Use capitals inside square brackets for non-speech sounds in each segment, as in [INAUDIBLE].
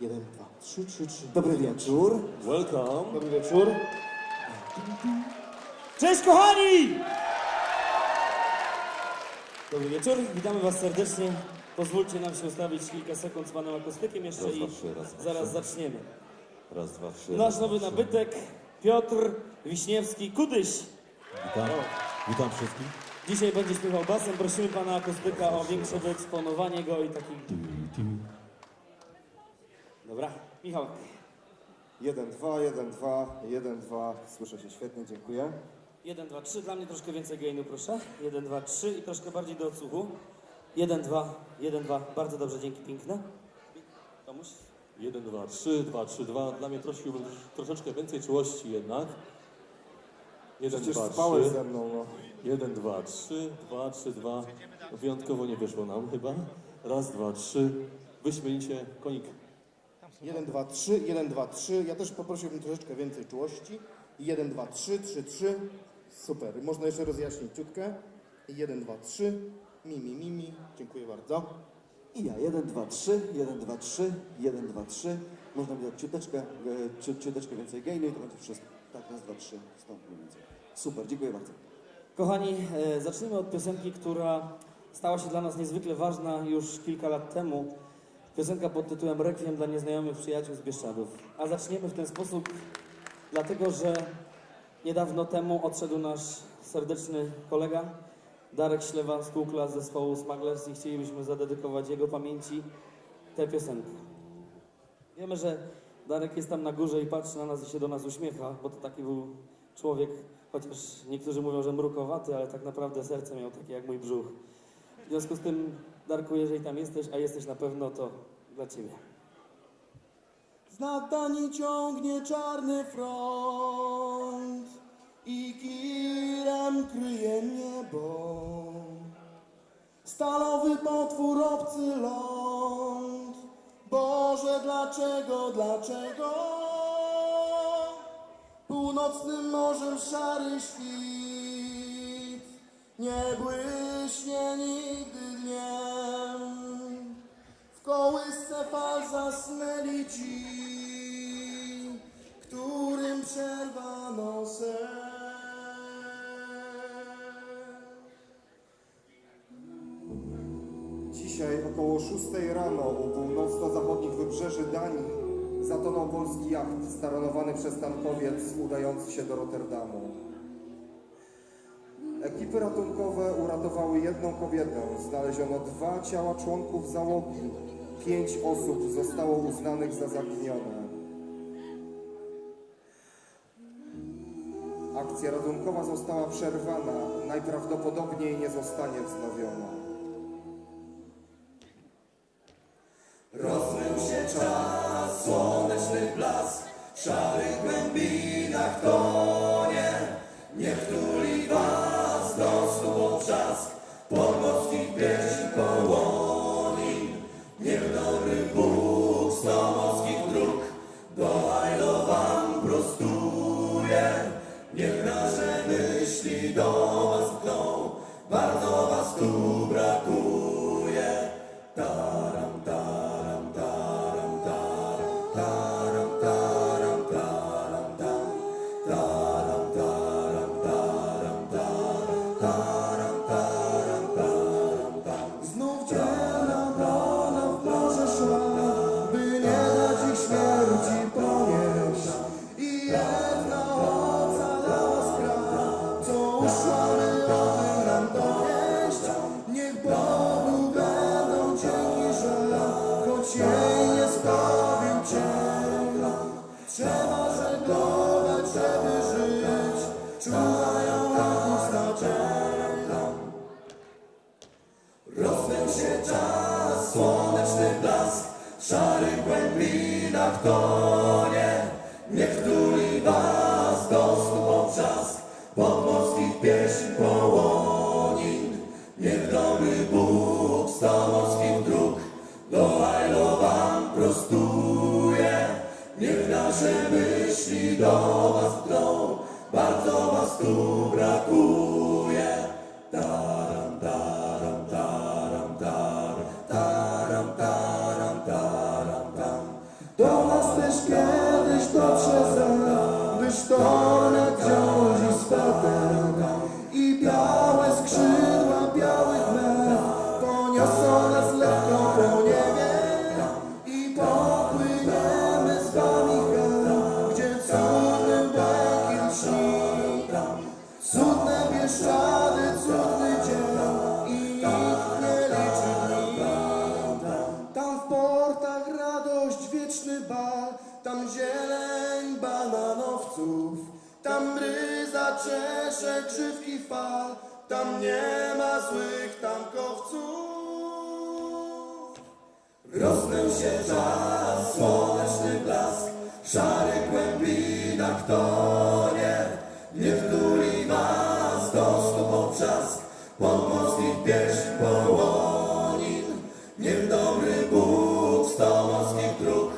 Jeden, dwa, trzy, trzy, trzy. Dobry wieczór. Welcome. Dobry wieczór. Cześć kochani! Dobry wieczór, witamy was serdecznie. Pozwólcie nam się ustawić kilka sekund z panem akustykiem jeszcze Raz, i dwa, trzy, raz, dwa, zaraz trzy. zaczniemy. Raz, dwa, trzy. Nasz raz, nowy dwa, trzy. nabytek, Piotr Wiśniewski, Kudyś. Witam. Witam wszystkich. Dzisiaj będzie śpiewał basem. Prosimy pana akustyka o większe wyeksponowanie go i taki... Dobra, Michał. Jeden, dwa, jeden, dwa, jeden, dwa. Słyszę się świetnie, dziękuję. 1, 2, 3, dla mnie troszkę więcej gainu, proszę. 1, 2, 3 i troszkę bardziej do odsłuchu. 1, 2, 1, 2, bardzo dobrze, dzięki, piękne. Komuś? 1, 2, 3, 2, 3, 2. Dla mnie prosiłbym troszeczkę więcej czułości jednak. 1, Przecież 2, spałeś 3. ze mną, no. 1, 2, 3, 2, 3, 2. Wyjątkowo nie wyszło nam chyba. Raz, dwa, trzy. Wyśmienicie. Konik. Jeden, dwa, trzy, jeden, dwa, trzy. Ja też poprosiłbym troszeczkę więcej czułości. Jeden, dwa, trzy, trzy, trzy. Super. Można jeszcze rozjaśnić ciutkę. Jeden, dwa, trzy. Mi, mi, mi, mi. Dziękuję bardzo. I ja, 1, 2, 3, 1, 2, 3, 1, 2, 3. Można mi dać ciuteczkę, e, ciut, ciuteczkę więcej gainu i to będzie wszystko. Tak, raz, dwa, trzy, stąd mniej więcej. Super, dziękuję bardzo. Kochani, e, zacznijmy od piosenki, która stała się dla nas niezwykle ważna już kilka lat temu. Piosenka pod tytułem Requiem dla nieznajomych przyjaciół z Bieszczadów. A zaczniemy w ten sposób, dlatego że niedawno temu odszedł nasz serdeczny kolega Darek Ślewa z Kukla z zespołu Smugglers i chcielibyśmy zadedykować jego pamięci tę piosenkę. Wiemy, że Darek jest tam na górze i patrzy na nas i się do nas uśmiecha, bo to taki był człowiek, chociaż niektórzy mówią, że mrukowaty, ale tak naprawdę serce miał takie jak mój brzuch. W związku z tym, Darku, jeżeli tam jesteś, a jesteś na pewno, to dla Ciebie. Z Natani ciągnie czarny front i kirem kryje niebo. Stalowy potwór obcy ląd. Boże, dlaczego, dlaczego? Północnym morzem szary świt nie błyśnie nigdy dniem. W kołysce fal zasnęli ci, którym przerwano sen. Dzisiaj około 6 rano u północno-zachodnich wybrzeży Danii zatonął polski jacht staranowany przez tankowiec udający się do Rotterdamu. Ekipy ratunkowe uratowały jedną kobietę. Znaleziono dwa ciała członków załogi. Pięć osób zostało uznanych za zaginione. Akcja ratunkowa została przerwana. Najprawdopodobniej nie zostanie wznowiona. Rozmył się czas, słoneczny blask, w szarych głębinach tonie. Niech tuli was do snu trzask, podmorskich pieśń połoni. Niech dobry Bóg sto morskich dróg do Ajlo wam prostuje. Niech nasze myśli do was czas, słoneczny blask, w szarych głębinach tonie. Niech tuli was do snu potrzask, podmorskich pieśń połonin. Niech dobry Bóg sto morskich dróg do Ajlo wam prostuje. Niech nasze myśli do was pchną, bardzo was tu brakuje. Taram, taram. Tam nie ma złych tankowców. Rozmył się czas, słoneczny blask, w szarych głębinach tonie. Niech tuli was do stóp obrzask, podmorskich pieśń połonin. Niech dobry Bóg sto morskich dróg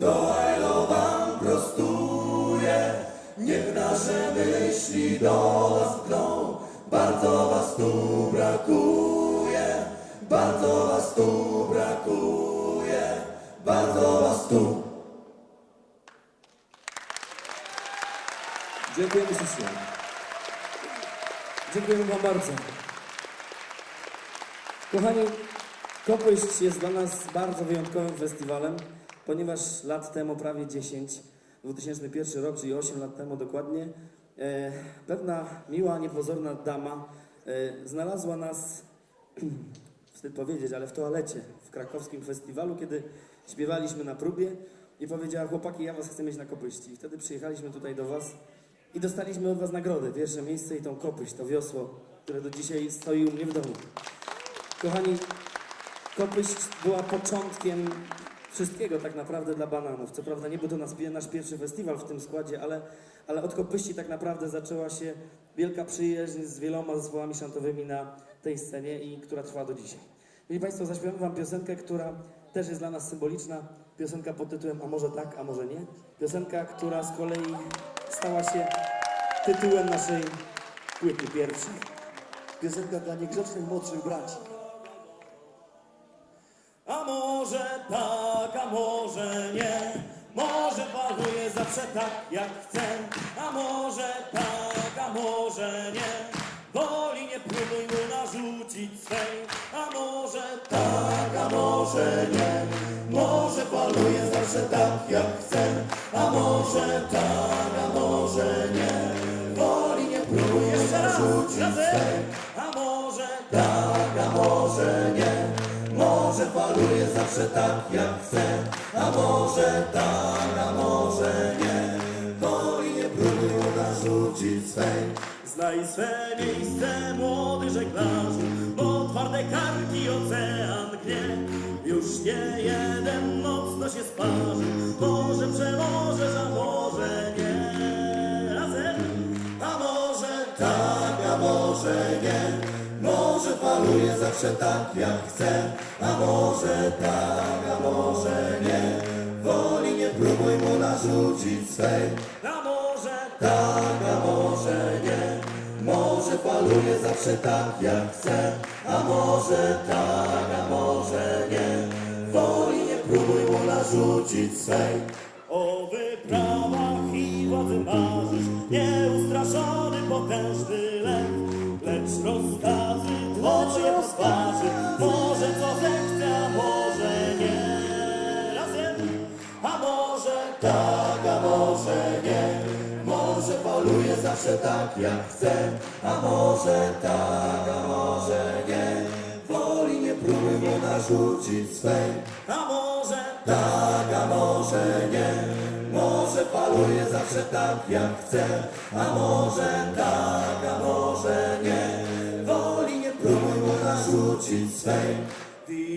do Ailo wam prostuje. Niech nasze myśli do was pchną, bardzo was tu brakuje. Bardzo was tu brakuje, bardzo was tu. Dziękujemy ślicznie. Dziękujemy Wam bardzo. Kochani, Kopyść jest dla nas bardzo wyjątkowym festiwalem, ponieważ lat temu, prawie 10, 2001 rok, czyli 8 lat temu dokładnie, pewna miła, niepozorna dama e, znalazła nas, [CLEARS THROAT] wstyd powiedzieć, ale w toalecie w krakowskim festiwalu, kiedy śpiewaliśmy na próbie i powiedziała, chłopaki, ja was chcę mieć na Kopyści. I wtedy przyjechaliśmy tutaj do was i dostaliśmy od was nagrodę, pierwsze miejsce i tą Kopyść, to wiosło, które do dzisiaj stoi u mnie w domu. Kochani, Kopyść była początkiem wszystkiego tak naprawdę dla bananów. Co prawda nie był to nas, nasz pierwszy festiwal w tym składzie, ale, ale od Kopyści tak naprawdę zaczęła się wielka przyjaźń z wieloma zespołami szantowymi na tej scenie i która trwa do dzisiaj. Mieli Państwo, zaśpiewamy Wam piosenkę, która też jest dla nas symboliczna. Piosenka pod tytułem A może tak, a może nie. Piosenka, która z kolei stała się tytułem naszej płyty pierwszej. Piosenka dla niegrzecznych młodszych braci. Może tak, a może nie. Może faluje zawsze tak jak chcę. A może tak, a może nie. Woli nie próbuj mu narzucić swej. A może tak, a może nie. Może faluje zawsze tak jak chcę. A może tak, a może nie. Woli nie próbuj mu narzucić swej może faluje zawsze tak jak chce, a może tak, a może nie. Woli nie próbuj narzucić swej. Znaj swe miejsce, młody żeglarzu, bo twarde karki ocean gnie. Już nie jeden mocno się sparzy, może przemożesz, a może nie. Razem, a może tak, a może nie. Może faluje zawsze tak jak chce, a może tak, a może nie. Woli nie próbuj mu narzucić swej, a może tak, a może nie. Może faluje zawsze tak jak chce, a może tak, a może nie. Woli nie próbuj mu narzucić swej. O wyprawach i władzy marzysz, tak, a może nie. Może poluje zawsze tak jak chce, a może tak, a może nie. Woli nie próbuj mu narzucić swej, a może tak, a może nie. Może faluje zawsze tak jak chce, a może tak, a może nie. Woli nie próbuj mu narzucić swej.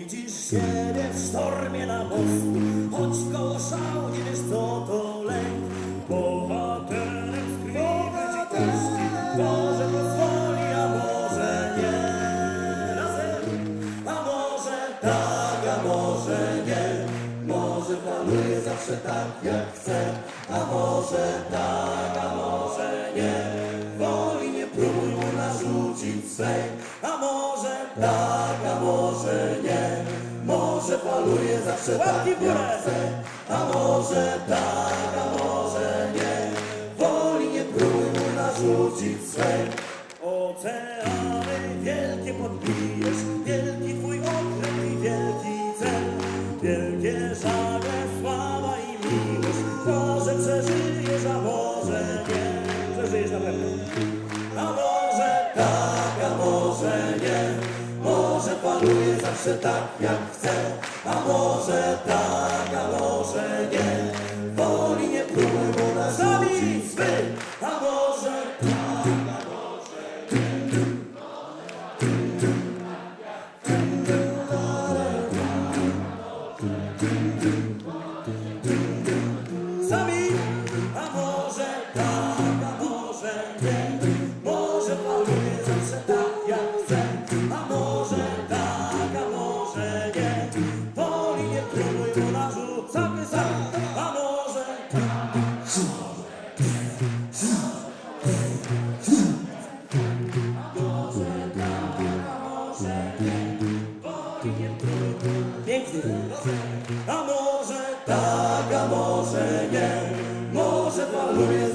Widzisz siebie w sztormie na mostu, choć koło szał nie wiesz co to lęk. Bohaterem być teści, może pozwoli, a może nie. Razem, a może tak, a może nie. Może faluje zawsze tak jak chce, a może tak, a może nie. Woli nie próbuj mu narzucić swej, a może tak, a może nie. Może faluje zawsze tak jak chce, a może tak, a może nie. Woli nie próbuj narzucić swej. Oceany wielkie podbijesz, wielki twój okręt i wielki cel. Wielkie żagle, sława i miłość, może przeżyjesz, a może nie. Przeżyjesz na pewno. A może Tak, a może nie. Może faluje zawsze tak jak chce, może tak, a może nie.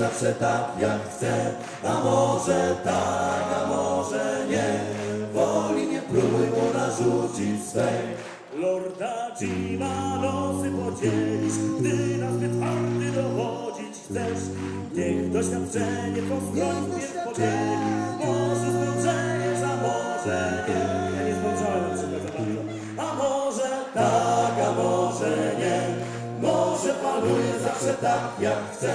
Zawsze tak jak chce, a może tak, a może nie. Woli nie próbuj mu narzucić swej. Lorda Jima losy podzielisz, gdy na zbyt twardy dowodzić chcesz. Niech doświadczenie po stroju pierw zawsze tak jak chce,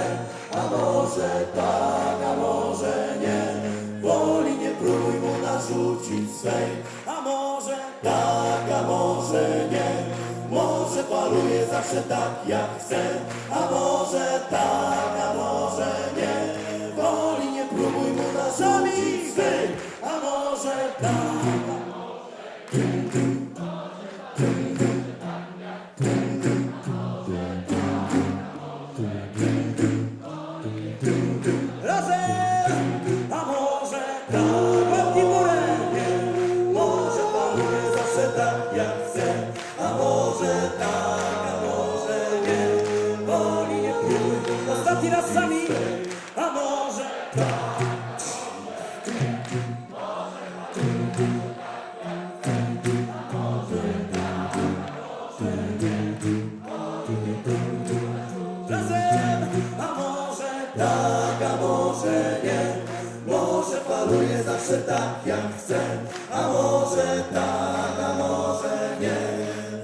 a może tak, a może nie. Woli nie próbuj mu narzucić swej. a może Tak, a może nie. Może faluje zawsze tak jak chce, a może tak, a może nie. Woli nie próbuj mu narzucić swej. a może tak. Razem! A może Tak, a może nie. Faluje zawsze tak jak chce, a może tak, a może nie.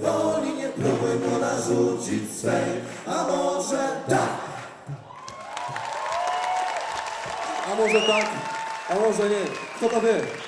Woli nie próbuj mu narzucić swej, a może tak. A może tak, a może nie. Kto to wie?